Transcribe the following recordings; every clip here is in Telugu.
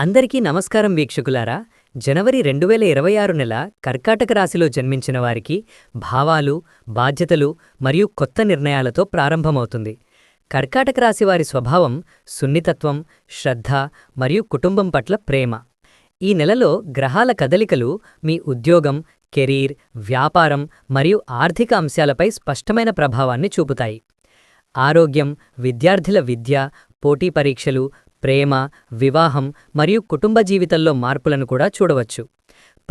అందరికీ నమస్కారం వీక్షకులారా. జనవరి రెండు వేల ఇరవై ఆరు నెల కర్కాటక రాశిలో జన్మించిన వారికి భావాలు బాధ్యతలు మరియు కొత్త నిర్ణయాలతో ప్రారంభమవుతుంది. కర్కాటక రాశి వారి స్వభావం సున్నితత్వం శ్రద్ధ మరియు కుటుంబం పట్ల ప్రేమ. ఈ నెలలో గ్రహాల కదలికలు మీ ఉద్యోగం కెరీర్ వ్యాపారం మరియు ఆర్థిక అంశాలపై స్పష్టమైన ప్రభావాన్ని చూపుతాయి. ఆరోగ్యం విద్యార్థుల విద్య పోటీ పరీక్షలు ప్రేమ వివాహం మరియు కుటుంబ జీవితంలో మార్పులను కూడా చూడవచ్చు.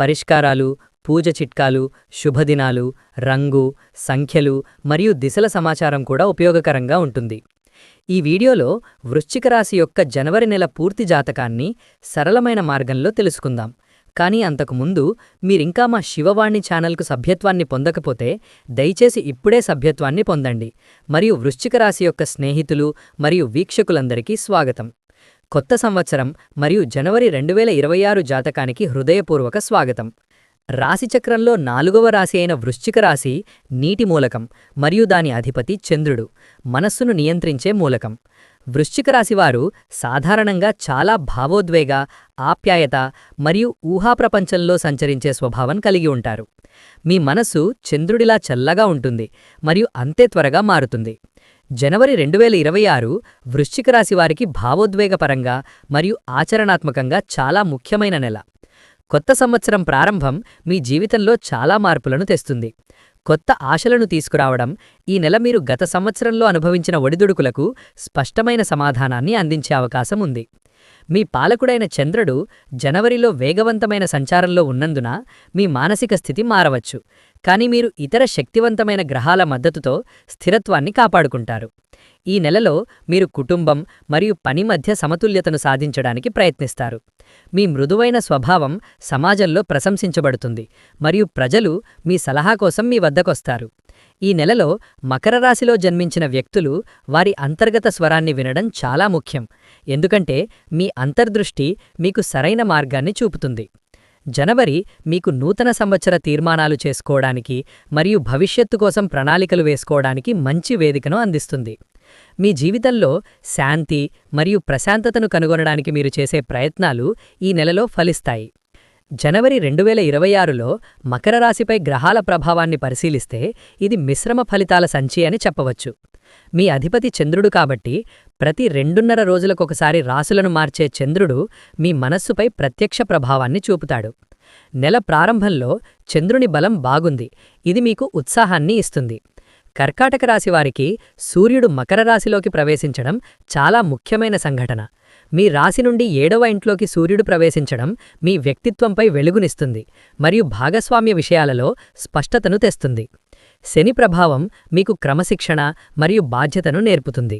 పరిష్కారాలు పూజ చిట్కాలు శుభదినాలు రంగు సంఖ్యలు మరియు దిశల సమాచారం కూడా ఉపయోగకరంగా ఉంటుంది. ఈ వీడియోలో వృశ్చిక రాశి యొక్క జనవరి నెల పూర్తి జాతకాన్ని సరళమైన మార్గంలో తెలుసుకుందాం. కానీ అంతకుముందు మీరింకా మా శివవాణి ఛానల్కు సభ్యత్వాన్ని పొందకపోతే దయచేసి ఇప్పుడే సభ్యత్వాన్ని పొందండి. మరియు వృశ్చిక రాశి యొక్క స్నేహితులు మరియు వీక్షకులందరికీ స్వాగతం. కొత్త సంవత్సరం మరియు జనవరి రెండు వేల ఇరవై ఆరు జాతకానికి హృదయపూర్వక స్వాగతం. రాశిచక్రంలో నాలుగవ రాశి అయిన వృశ్చిక రాశి నీటి మూలకం మరియు దాని అధిపతి చంద్రుడు. మనస్సును నియంత్రించే మూలకం. వృశ్చిక రాశివారు సాధారణంగా చాలా భావోద్వేగ ఆప్యాయత మరియు ఊహాప్రపంచంలో సంచరించే స్వభావం కలిగి ఉంటారు. మీ మనస్సు చంద్రుడిలా చల్లగా ఉంటుంది మరియు అంతే త్వరగా మారుతుంది. జనవరి రెండు వేల ఇరవై ఆరు వృశ్చిక రాశి వారికి భావోద్వేగపరంగా మరియు ఆచరణాత్మకంగా చాలా ముఖ్యమైన నెల. కొత్త సంవత్సరం ప్రారంభం మీ జీవితంలో చాలా మార్పులను తెస్తుంది. కొత్త ఆశలను తీసుకురావడం ఈ నెల మీరు గత సంవత్సరంలో అనుభవించిన ఒడిదుడుకులకు స్పష్టమైన సమాధానాన్ని అందించే అవకాశం ఉంది. మీ పాలకుడైన చంద్రుడు జనవరిలో వేగవంతమైన సంచారంలో ఉన్నందున మీ మానసిక స్థితి మారవచ్చు. కానీ మీరు ఇతర శక్తివంతమైన గ్రహాల మద్దతుతో స్థిరత్వాన్ని కాపాడుకుంటారు. ఈ నెలలో మీరు కుటుంబం మరియు పని మధ్య సమతుల్యతను సాధించడానికి ప్రయత్నిస్తారు. మీ మృదువైన స్వభావం సమాజంలో ప్రశంసించబడుతుంది మరియు ప్రజలు మీ సలహా కోసం మీ వద్దకొస్తారు. ఈ నెలలో మకర రాశిలో జన్మించిన వ్యక్తులు వారి అంతర్గత స్వరాన్ని వినడం చాలా ముఖ్యం. ఎందుకంటే మీ అంతర్దృష్టి మీకు సరైన మార్గాన్ని చూపుతుంది. జనవరి మీకు నూతన సంవత్సర తీర్మానాలు చేసుకోవడానికి మరియు భవిష్యత్తు కోసం ప్రణాళికలు వేసుకోవడానికి మంచి వేదికను అందిస్తుంది. మీ జీవితంలో శాంతి మరియు ప్రశాంతతను కనుగొనడానికి మీరు చేసే ప్రయత్నాలు ఈ నెలలో ఫలిస్తాయి. జనవరి రెండు వేల ఇరవై ఆరులో మకర రాశిపై గ్రహాల ప్రభావాన్ని పరిశీలిస్తే ఇది మిశ్రమ ఫలితాల సంచి అని చెప్పవచ్చు. మీ అధిపతి చంద్రుడు కాబట్టి ప్రతి రెండున్నర రోజులకొకసారి రాసులను మార్చే చంద్రుడు మీ మనస్సుపై ప్రత్యక్ష ప్రభావాన్ని చూపుతాడు. నెల ప్రారంభంలో చంద్రుని బలం బాగుంది. ఇది మీకు ఉత్సాహాన్ని ఇస్తుంది. కర్కాటక రాశివారికి సూర్యుడు మకర రాశిలోకి ప్రవేశించడం చాలా ముఖ్యమైన సంఘటన. మీ రాశి నుండి ఏడవ ఇంట్లోకి సూర్యుడు ప్రవేశించడం మీ వ్యక్తిత్వంపై వెలుగునిస్తుంది మరియు భాగస్వామ్య విషయాలలో స్పష్టతను తెస్తుంది. శని ప్రభావం మీకు క్రమశిక్షణ మరియు బాధ్యతను నేర్పుతుంది.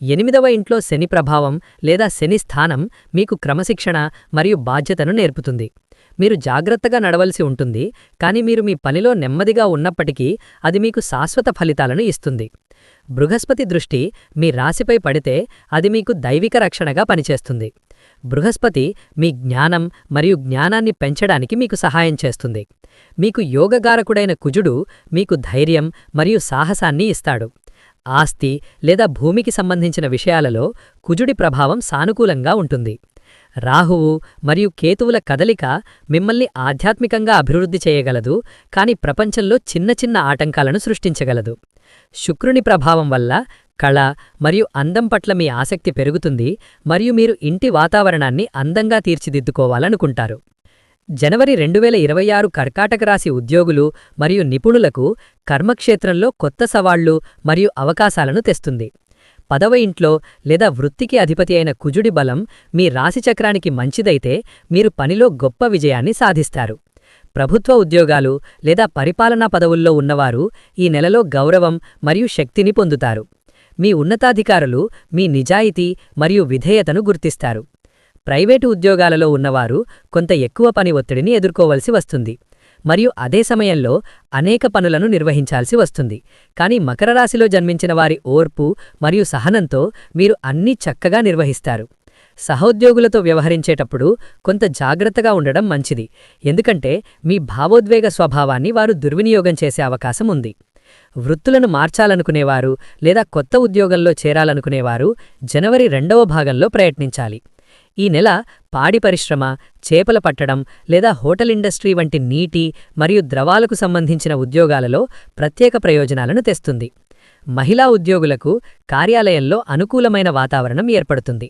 ఎనిమిదవ ఇంట్లో శని ప్రభావం లేదా శని స్థానం మీకు క్రమశిక్షణ మరియు బాధ్యతను నేర్పుతుంది. మీరు జాగ్రత్తగా నడవలసి ఉంటుంది కానీ మీరు మీ పనిలో నెమ్మదిగా ఉన్నప్పటికీ అది మీకు శాశ్వత ఫలితాలను ఇస్తుంది. బృహస్పతి దృష్టి మీ రాశిపై పడితే అది మీకు దైవిక రక్షణగా పనిచేస్తుంది. బృహస్పతి మీ జ్ఞానం మరియు జ్ఞానాన్ని పెంచడానికి మీకు సహాయం చేస్తుంది. మీకు యోగగారకుడైన కుజుడు మీకు ధైర్యం మరియు సాహసాన్ని ఇస్తాడు. ఆస్తి లేదా భూమికి సంబంధించిన విషయాలలో కుజుడి ప్రభావం సానుకూలంగా ఉంటుంది. రాహువు మరియు కేతువుల కదలిక మిమ్మల్ని ఆధ్యాత్మికంగా అభివృద్ధి చేయగలదు కాని ప్రపంచంలో చిన్న చిన్న ఆటంకాలను సృష్టించగలదు. శుక్రుని ప్రభావం వల్ల కళ మరియు అందం పట్ల మీ ఆసక్తి పెరుగుతుంది మరియు మీరు ఇంటి వాతావరణాన్ని అందంగా తీర్చిదిద్దుకోవాలనుకుంటారు. జనవరి రెండు వేల ఇరవై ఆరు కర్కాటక రాశి ఉద్యోగులు మరియు నిపుణులకు కర్మక్షేత్రంలో కొత్త సవాళ్ళు మరియు అవకాశాలను తెస్తుంది. పదవ ఇంట్లో లేదా వృత్తికి అధిపతి అయిన కుజుడి బలం మీ రాశిచక్రానికి మంచిదైతే మీరు పనిలో గొప్ప విజయాన్ని సాధిస్తారు. ప్రభుత్వ ఉద్యోగాలు లేదా పరిపాలనా పదవుల్లో ఉన్నవారు ఈ నెలలో గౌరవం మరియు శక్తిని పొందుతారు. మీ ఉన్నతాధికారులు మీ నిజాయితీ మరియు విధేయతను గుర్తిస్తారు. ప్రైవేటు ఉద్యోగాలలో ఉన్నవారు కొంత ఎక్కువ పని ఒత్తిడిని ఎదుర్కోవలసి వస్తుంది. మరియు అదే సమయంలో అనేక పనులను నిర్వహించాల్సి వస్తుంది. కానీ మకర రాశిలో జన్మించిన వారి ఓర్పు మరియు సహనంతో మీరు అన్నీ చక్కగా నిర్వహిస్తారు. సహోద్యోగులతో వ్యవహరించేటప్పుడు కొంత జాగ్రత్తగా ఉండడం మంచిది. ఎందుకంటే మీ భావోద్వేగ స్వభావాన్ని వారు దుర్వినియోగం చేసే అవకాశం ఉంది. వృత్తులను మార్చాలనుకునేవారు లేదా కొత్త ఉద్యోగంలో చేరాలనుకునేవారు జనవరి రెండవ భాగంలో ప్రయత్నించాలి. ఈ నెల పాడి పరిశ్రమ చేపల పట్టడం లేదా హోటల్ ఇండస్ట్రీ వంటి నీటి మరియు ద్రవాలకు సంబంధించిన ఉద్యోగాలలో ప్రత్యేక ప్రయోజనాలను తెస్తుంది. మహిళా ఉద్యోగులకు కార్యాలయంలో అనుకూలమైన వాతావరణం ఏర్పడుతుంది.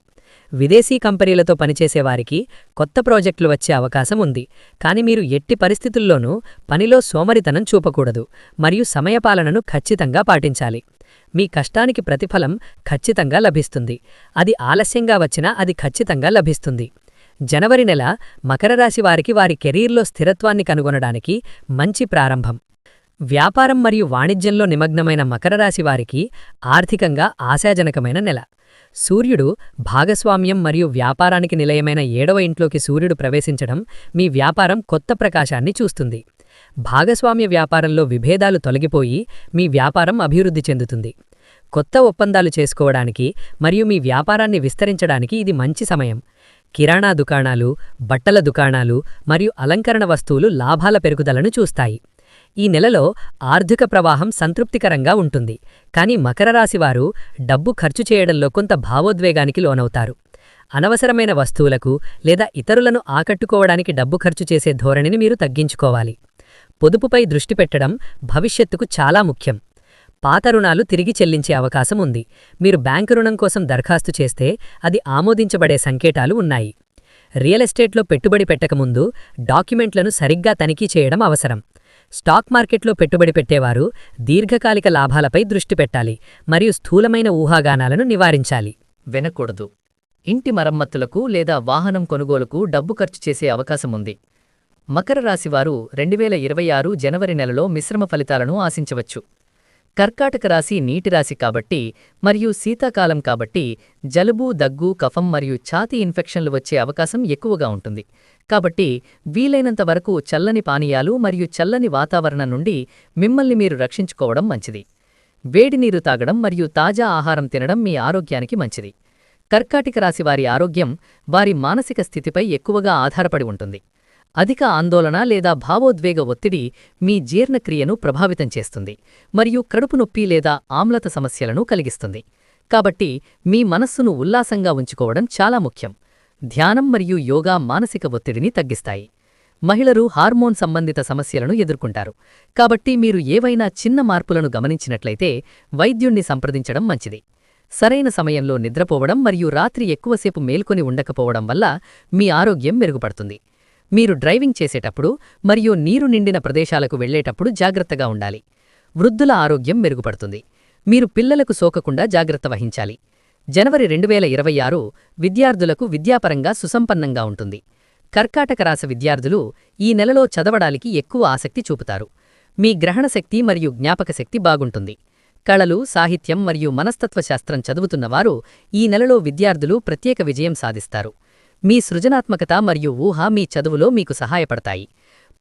విదేశీ కంపెనీలతో పనిచేసేవారికి కొత్త ప్రాజెక్టులు వచ్చే అవకాశం ఉంది. కానీ మీరు ఎట్టి పరిస్థితుల్లోనూ పనిలో సోమరితనం చూపకూడదు మరియు సమయపాలనను ఖచ్చితంగా పాటించాలి. మీ కష్టానికి ప్రతిఫలం ఖచ్చితంగా లభిస్తుంది. అది ఆలస్యంగా వచ్చినా అది ఖచ్చితంగా లభిస్తుంది. జనవరి నెల మకర రాశి వారికి వారి కెరీర్లో స్థిరత్వాన్ని కనుగొనడానికి మంచి ప్రారంభం. వ్యాపారం మరియు వాణిజ్యంలో నిమగ్నమైన మకర రాశి వారికి ఆర్థికంగా ఆశాజనకమైన నెల. సూర్యుడు భాగస్వామ్యం మరియు వ్యాపారానికి నిలయమైన ఏడవ ఇంట్లోకి సూర్యుడు ప్రవేశించడం మీ వ్యాపారం కొత్త ప్రకాశాన్ని చూస్తుంది. భాగస్వామ్య వ్యాపారంలో విభేదాలు తొలగిపోయి మీ వ్యాపారం అభివృద్ధి చెందుతుంది. కొత్త ఒప్పందాలు చేసుకోవడానికి మరియు మీ వ్యాపారాన్ని విస్తరించడానికి ఇది మంచి సమయం. కిరాణా దుకాణాలు బట్టల దుకాణాలు మరియు అలంకరణ వస్తువులు లాభాల పెరుగుదలను చూస్తాయి. ఈ నెలలో ఆర్థిక ప్రవాహం సంతృప్తికరంగా ఉంటుంది. కానీ మకర రాశివారు డబ్బు ఖర్చు చేయడంలో కొంత భావోద్వేగానికి లోనవుతారు. అనవసరమైన వస్తువులకు లేదా ఇతరులను ఆకట్టుకోవడానికి డబ్బు ఖర్చు చేసే ధోరణిని మీరు తగ్గించుకోవాలి. పొదుపుపై దృష్టి పెట్టడం భవిష్యత్తుకు చాలా ముఖ్యం. పాత రుణాలు తిరిగి చెల్లించే అవకాశం ఉంది. మీరు బ్యాంకు రుణం కోసం దరఖాస్తు చేస్తే అది ఆమోదించబడే సంకేతాలు ఉన్నాయి. రియల్ ఎస్టేట్లో పెట్టుబడి పెట్టకముందు డాక్యుమెంట్లను సరిగ్గా తనిఖీ చేయడం అవసరం. స్టాక్ మార్కెట్లో పెట్టుబడి పెట్టేవారు దీర్ఘకాలిక లాభాలపై దృష్టి పెట్టాలి మరియు స్థూలమైన ఊహాగానాలను నివారించాలి. వినకూడదు ఇంటి మరమ్మతులకు లేదా వాహనం కొనుగోలుకు డబ్బు ఖర్చు చేసే అవకాశముంది మకర రాశివారు రెండువేల ఇరవై ఆరు జనవరి నెలలో మిశ్రమ ఫలితాలను ఆశించవచ్చు. కర్కాటక రాశి నీటి రాశి కాబట్టి మరియు శీతాకాలం కాబట్టి జలుబు దగ్గు కఫం మరియు ఛాతీ ఇన్ఫెక్షన్లు వచ్చే అవకాశం ఎక్కువగా ఉంటుంది. కాబట్టి వీలైనంత వరకు చల్లని పానీయాలు మరియు చల్లని వాతావరణం నుండి మిమ్మల్ని మీరు రక్షించుకోవడం మంచిది. వేడి నీరు తాగడం మరియు తాజా ఆహారం తినడం మీ ఆరోగ్యానికి మంచిది. కర్కాటిక రాశి వారి ఆరోగ్యం వారి మానసిక స్థితిపై ఎక్కువగా ఆధారపడి ఉంటుంది. అధిక ఆందోళన లేదా భావోద్వేగ ఒత్తిడి మీ జీర్ణక్రియను ప్రభావితం చేస్తుంది మరియు కడుపు నొప్పి లేదా ఆమ్లత సమస్యలను కలిగిస్తుంది. కాబట్టి మీ మనస్సును ఉల్లాసంగా ఉంచుకోవడం చాలా ముఖ్యం. ధ్యానం మరియు యోగా మానసిక ఒత్తిడిని తగ్గిస్తాయి. మహిళలు హార్మోన్ సంబంధిత సమస్యలను ఎదుర్కొంటారు. కాబట్టి మీరు ఏవైనా చిన్న మార్పులను గమనించినట్లయితే వైద్యుణ్ణి సంప్రదించడం మంచిది. సరైన సమయంలో నిద్రపోవడం మరియు రాత్రి ఎక్కువసేపు మేల్కొని ఉండకపోవడం వల్ల మీ ఆరోగ్యం మెరుగుపడుతుంది. మీరు డ్రైవింగ్ చేసేటప్పుడు మరియు నీరు నిండిన ప్రదేశాలకు వెళ్ళేటప్పుడు జాగ్రత్తగా ఉండాలి. వృద్ధుల ఆరోగ్యం మెరుగుపడుతుంది. మీరు పిల్లలకు సోకకుండా జాగ్రత్త వహించాలి. జనవరి రెండువేల ఇరవై ఆరు విద్యార్థులకు విద్యాపరంగా సుసంపన్నంగా ఉంటుంది. కర్కాటక రాస విద్యార్థులు ఈ నెలలో చదవడానికి ఎక్కువ ఆసక్తి చూపుతారు. మీ గ్రహణశక్తి మరియు జ్ఞాపకశక్తి బాగుంటుంది. కళలు సాహిత్యం మరియు మనస్తత్వశాస్త్రం చదువుతున్నవారు ఈ నెలలో విద్యార్థులు ప్రత్యేక విజయం సాధిస్తారు. మీ సృజనాత్మకత మరియు ఊహ మీ చదువులో మీకు సహాయపడతాయి.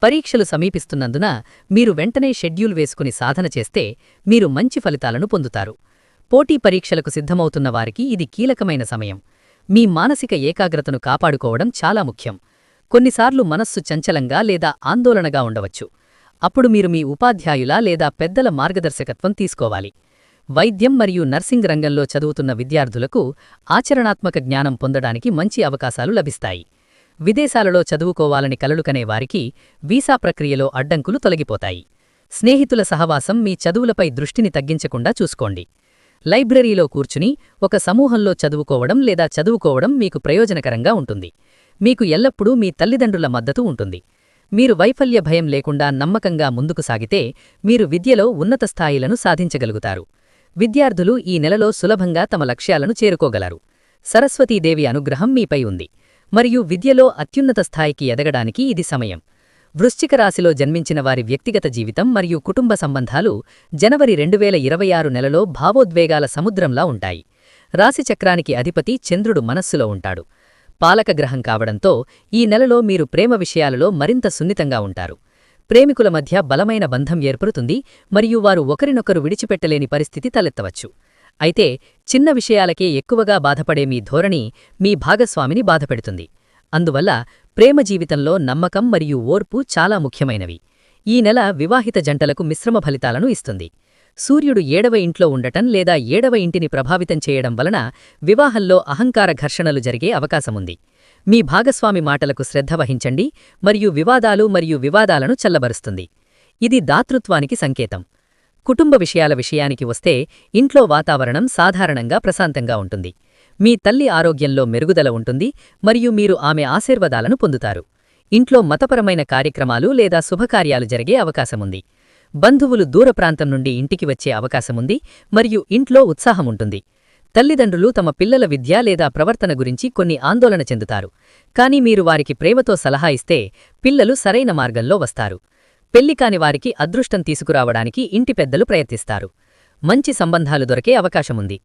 పరీక్షలు సమీపిస్తున్నందున మీరు వెంటనే షెడ్యూల్ వేసుకుని సాధన చేస్తే మీరు మంచి ఫలితాలను పొందుతారు. పోటీ పరీక్షలకు సిద్ధమవుతున్న వారికి ఇది కీలకమైన సమయం. మీ మానసిక ఏకాగ్రతను కాపాడుకోవడం చాలా ముఖ్యం. కొన్నిసార్లు మనస్సు చంచలంగా లేదా ఆందోళనగా ఉండవచ్చు. అప్పుడు మీరు మీ ఉపాధ్యాయుల లేదా పెద్దల మార్గదర్శకత్వం తీసుకోవాలి. వైద్యం మరియు నర్సింగ్ రంగంలో చదువుతున్న విద్యార్థులకు ఆచరణాత్మక జ్ఞానం పొందడానికి మంచి అవకాశాలు లభిస్తాయి. విదేశాలలో చదువుకోవాలని కలలుకనే వారికి వీసా ప్రక్రియలో అడ్డంకులు తొలగిపోతాయి. స్నేహితుల సహవాసం మీ చదువులపై దృష్టిని తగ్గించకుండా చూసుకోండి. లైబ్రరీలో కూర్చుని ఒక సమూహంలో చదువుకోవడం లేదా చదువుకోవడం మీకు ప్రయోజనకరంగా ఉంటుంది. మీకు ఎల్లప్పుడూ మీ తల్లిదండ్రుల మద్దతు ఉంటుంది. మీరు వైఫల్య భయం లేకుండా నమ్మకంగా ముందుకు సాగితే మీరు విద్యలో ఉన్నత స్థాయిలను సాధించగలుగుతారు. విద్యార్థులు ఈ నెలలో సులభంగా తమ లక్ష్యాలను చేరుకోగలరు. సరస్వతీదేవి అనుగ్రహం మీపై ఉంది. మరియు విద్యలో అత్యున్నత స్థాయికి ఎదగడానికి ఇది సమయం. వృశ్చిక రాశిలో జన్మించిన వారి వ్యక్తిగత జీవితం మరియు కుటుంబ సంబంధాలు జనవరి రెండువేల ఇరవై ఆరు నెలలో భావోద్వేగాల సముద్రంలా ఉంటాయి. రాశిచక్రానికి అధిపతి చంద్రుడు మనస్సులో ఉంటాడు. పాలకగ్రహం కావడంతో ఈ నెలలో మీరు ప్రేమ విషయాలలో మరింత సున్నితంగా ఉంటారు. ప్రేమికుల మధ్య బలమైన బంధం ఏర్పడుతుంది మరియు వారు ఒకరినొకరు విడిచిపెట్టలేని పరిస్థితి తలెత్తవచ్చు. అయితే చిన్న విషయాలకే ఎక్కువగా బాధపడే మీ ధోరణి మీ భాగస్వామిని బాధపెడుతుంది. అందువల్ల ప్రేమ జీవితంలో నమ్మకం మరియు ఓర్పు చాలా ముఖ్యమైనవి. ఈ నెల వివాహిత జంటలకు మిశ్రమ ఫలితాలను ఇస్తుంది. సూర్యుడు ఏడవ ఇంట్లో ఉండటం లేదా ఏడవ ఇంటిని ప్రభావితం చేయడం వలన వివాహంలో అహంకార ఘర్షణలు జరిగే అవకాశముంది. మీ భాగస్వామి మాటలకు శ్రద్ధ వహించండి మరియు వివాదాలు మరియు వివాదాలను చల్లబరుస్తుంది. ఇది దాతృత్వానికి సంకేతం. కుటుంబ విషయాల విషయానికి వస్తే ఇంట్లో వాతావరణం సాధారణంగా ప్రశాంతంగా ఉంటుంది. మీ తల్లి ఆరోగ్యంలో మెరుగుదల ఉంటుంది మరియు మీరు ఆమె ఆశీర్వాదాలను పొందుతారు. ఇంట్లో మతపరమైన కార్యక్రమాలు లేదా శుభకార్యాలు జరిగే అవకాశముంది బంధువులు దూర ప్రాంతం నుండి ఇంటికి వచ్చే అవకాశముంది మరియు ఇంట్లో ఉత్సాహముంటుంది తల్లిదండ్రులు తమ పిల్లల విద్య లేదా ప్రవర్తన గురించి కొన్ని ఆందోళన చెందుతారు. కానీ మీరు వారికి ప్రేమతో సలహా ఇస్తే పిల్లలు సరైన మార్గంలో వస్తారు. పెళ్ళికాని వారికి అదృష్టం తీసుకురావడానికి ఇంటి పెద్దలు ప్రయత్నిస్తారు. మంచి సంబంధాలు దొరికే అవకాశముంది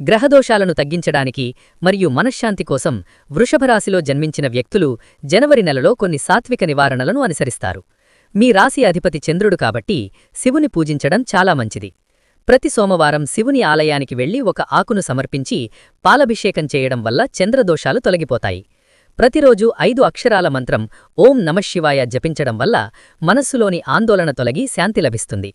గ్రహదోషాలను తగ్గించడానికి మరియు మనశ్శాంతి కోసం వృషభరాశిలో జన్మించిన వ్యక్తులు జనవరి నెలలో కొన్ని సాత్విక నివారణలను అనుసరిస్తారు. మీ రాశి అధిపతి చంద్రుడు కాబట్టి శివుని పూజించడం చాలా మంచిది. ప్రతి సోమవారం శివుని ఆలయానికి వెళ్ళి ఒక ఆకును సమర్పించి పాలభిషేకం చేయడం వల్ల చంద్రదోషాలు తొలగిపోతాయి. ప్రతిరోజు ఐదు అక్షరాల మంత్రం ఓం నమశివాయ జపించడం వల్ల మనస్సులోని ఆందోళన తొలగి శాంతి లభిస్తుంది.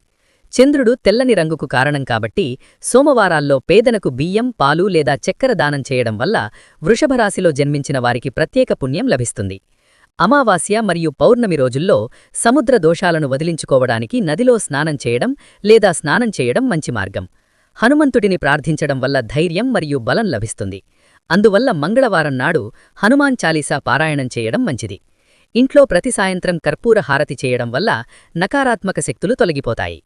చంద్రుడు తెల్లని రంగుకు కారణం కాబట్టి సోమవారాల్లో పేదనకు బియ్యం పాలు లేదా చక్కెర దానం చేయడం వల్ల వృషభరాశిలో జన్మించిన వారికి ప్రత్యేక పుణ్యం లభిస్తుంది. అమావాస్య మరియు పౌర్ణమి రోజుల్లో సముద్ర దోషాలను వదిలించుకోవడానికి నదిలో స్నానం చేయడం లేదా స్నానం చేయడం మంచి మార్గం. హనుమంతుడిని ప్రార్థించడం వల్ల ధైర్యం మరియు బలం లభిస్తుంది. అందువల్ల మంగళవారం నాడు హనుమాన్ చాలీసా పారాయణం చేయడం మంచిది. ఇంట్లో ప్రతి సాయంత్రం కర్పూర హారతి చేయడం వల్ల నకారాత్మక శక్తులు తొలగిపోతాయి.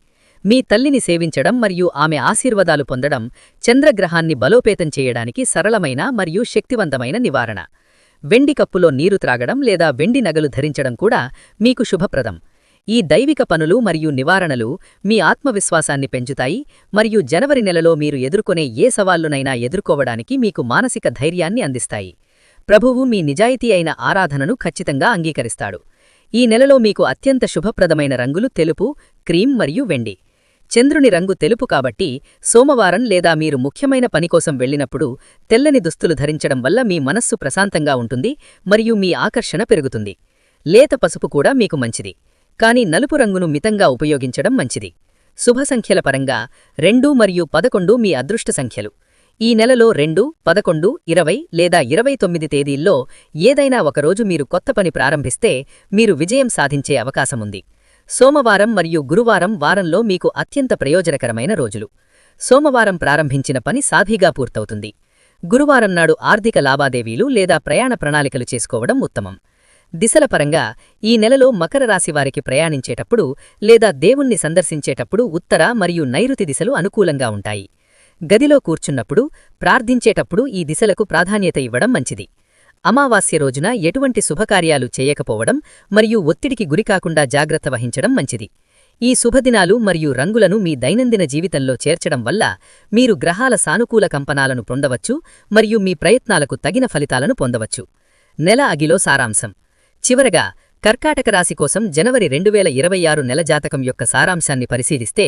మీ తల్లిని సేవించడం మరియు ఆమె ఆశీర్వాదాలు పొందడం చంద్రగ్రహాన్ని బలోపేతం చేయడానికి సరళమైన మరియు శక్తివంతమైన నివారణ. వెండి కప్పులో నీరు త్రాగడం లేదా వెండి నగలు ధరించడం కూడా మీకు శుభప్రదం. ఈ దైవిక పనులు మరియు నివారణలు మీ ఆత్మవిశ్వాసాన్ని పెంచుతాయి మరియు జనవరి నెలలో మీరు ఎదుర్కొనే ఏ సవాళ్ళునైనా ఎదుర్కోవడానికి మీకు మానసిక ధైర్యాన్ని అందిస్తాయి. ప్రభువు మీ నిజాయితీ అయిన ఆరాధనను ఖచ్చితంగా అంగీకరిస్తాడు. ఈ నెలలో మీకు అత్యంత శుభప్రదమైన రంగులు తెలుపు క్రీం మరియు వెండి. చంద్రుని రంగు తెలుపు కాబట్టి సోమవారం లేదా మీరు ముఖ్యమైన పనికోసం వెళ్ళినప్పుడు తెల్లని దుస్తులు ధరించడం వల్ల మీ మనస్సు ప్రశాంతంగా ఉంటుంది మరియు మీ ఆకర్షణ పెరుగుతుంది. లేత పసుపు కూడా మీకు మంచిది. కాని నలుపు రంగును మితంగా ఉపయోగించడం మంచిది. శుభ సంఖ్యల పరంగా రెండు మరియు పదకొండు మీ అదృష్ట సంఖ్యలు. ఈ నెలలో రెండు పదకొండు ఇరవై లేదా ఇరవై తొమ్మిది తేదీల్లో ఏదైనా ఒకరోజు మీరు కొత్త పని ప్రారంభిస్తే మీరు విజయం సాధించే అవకాశముంది. సోమవారం మరియు గురువారం వారంలో మీకు అత్యంత ప్రయోజనకరమైన రోజులు. సోమవారం ప్రారంభించిన పని సాధీగా పూర్తవుతుంది. గురువారం నాడు ఆర్థిక లావాదేవీలు లేదా ప్రయాణ ప్రణాళికలు చేసుకోవడం ఉత్తమం. దిశల పరంగా ఈ నెలలో మకర రాశి వారికి ప్రయాణించేటప్పుడు లేదా దేవుణ్ణి సందర్శించేటప్పుడు ఉత్తర మరియు నైరుతి దిశలు అనుకూలంగా ఉంటాయి. గదిలో కూర్చున్నప్పుడు ప్రార్థించేటప్పుడు ఈ దిశలకు ప్రాధాన్యత ఇవ్వడం మంచిది. అమావాస్య రోజున ఎటువంటి శుభకార్యాలు చేయకపోవడం మరియు ఒత్తిడికి గురికాకుండా జాగ్రత్త వహించడం మంచిది. ఈ శుభదినాలు మరియు రంగులను మీ దైనందిన జీవితంలో చేర్చడం వల్ల మీరు గ్రహాల సానుకూల కంపనాలను పొందవచ్చు మరియు మీ ప్రయత్నాలకు తగిన ఫలితాలను పొందవచ్చు. నెల అగిలో సారాంశం. చివరగా కర్కాటక రాశి కోసం జనవరి రెండువేల ఇరవై ఆరు నెల జాతకం యొక్క సారాంశాన్ని పరిశీలిస్తే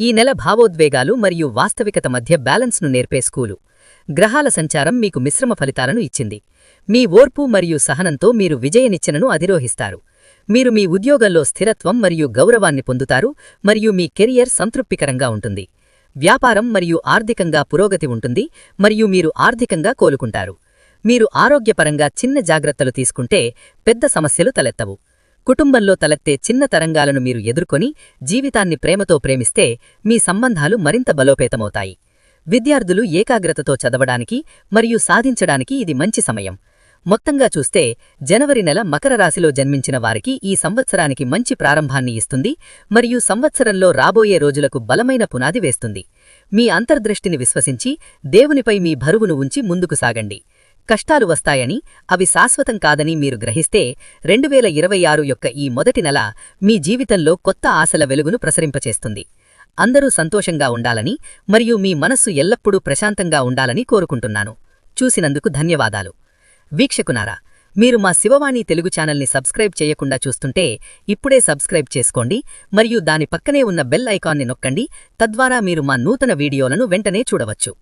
ఈ నెల భావోద్వేగాలు మరియు వాస్తవికత మధ్య బ్యాలెన్స్ను నేర్పే స్కూలు. గ్రహాల సంచారం మీకు మిశ్రమ ఫలితాలను ఇచ్చింది. మీ ఓర్పు మరియు సహనంతో మీరు విజయనిచ్చెనను అధిరోహిస్తారు. మీరు మీ ఉద్యోగంలో స్థిరత్వం మరియు గౌరవాన్ని పొందుతారు మరియు మీ కెరియర్ సంతృప్తికరంగా ఉంటుంది. వ్యాపారం మరియు ఆర్థికంగా పురోగతి ఉంటుంది మరియు మీరు ఆర్థికంగా కోలుకుంటారు. మీరు ఆరోగ్యపరంగా చిన్న జాగ్రత్తలు తీసుకుంటే పెద్ద సమస్యలు తలెత్తవు. కుటుంబంలో తలెత్తే చిన్న తరంగాలను మీరు ఎదుర్కొని జీవితాన్ని ప్రేమతో ప్రేమిస్తే మీ సంబంధాలు మరింత బలోపేతమవుతాయి. విద్యార్థులు ఏకాగ్రతతో చదవడానికి మరియు సాధించడానికి ఇది మంచి సమయం. మొత్తంగా చూస్తే జనవరి నెల మకర రాశిలో జన్మించిన వారికి ఈ సంవత్సరానికి మంచి ప్రారంభాన్ని ఇస్తుంది మరియు సంవత్సరంలో రాబోయే రోజులకు బలమైన పునాది వేస్తుంది. మీ అంతర్దృష్టిని విశ్వసించి దేవునిపై మీ భరువును ఉంచి ముందుకు సాగండి. కష్టాలు వస్తాయని అవి శాశ్వతం కాదని మీరు గ్రహిస్తే రెండువేల ఇరవై ఆరు యొక్క ఈ మొదటి నెల మీ జీవితంలో కొత్త ఆశల వెలుగును ప్రసరింపచేస్తుంది. అందరూ సంతోషంగా ఉండాలని మరియు మీ మనస్సు ఎల్లప్పుడూ ప్రశాంతంగా ఉండాలని కోరుకుంటున్నాను. చూసినందుకు ధన్యవాదాలు. వీక్షకునారా మీరు మా శివవాణి తెలుగు ఛానల్ని సబ్స్క్రైబ్ చేయకుండా చూస్తుంటే ఇప్పుడే సబ్స్క్రైబ్ చేసుకోండి మరియు దాని పక్కనే ఉన్న బెల్ ఐకాన్ని నొక్కండి తద్వారా మీరు మా నూతన వీడియోలను వెంటనే చూడవచ్చు.